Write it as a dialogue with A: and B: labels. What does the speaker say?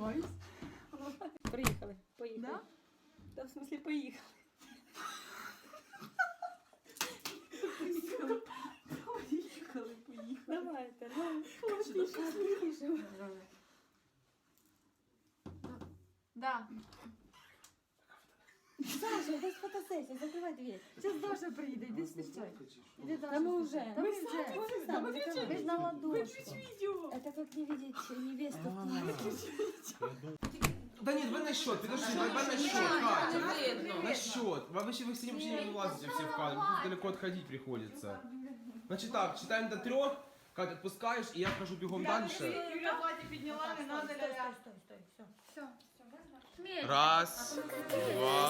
A: тримаюсь. Приїхали, поїхали. Да? Та в смислі поїхали. Поїхали, поїхали. Давайте, ну, пішемо.
B: Да.
A: Саша, десь фотосесія, закривай двері.
B: Зараз Даша приїде, йди зустрічай. Іди ну,
A: Даша. Ну, ну,
B: Та ми вже.
A: Та ми
B: вже.
A: Ви ж на ладошку.
B: Виключ відео
A: Это как не видеть невесту.
C: Да нет, вы на счет, подожди, вы на счет, Катя. На счет. Вы вообще вы с ним вообще не вылазите все в кадр, тут далеко отходить приходится. Значит так, читаем до трех, Катя, отпускаешь, и я хожу бегом дальше.
B: Юля платье підняла, не надо ля
A: Стой, стой, все.
B: Все, все,
C: Раз, два,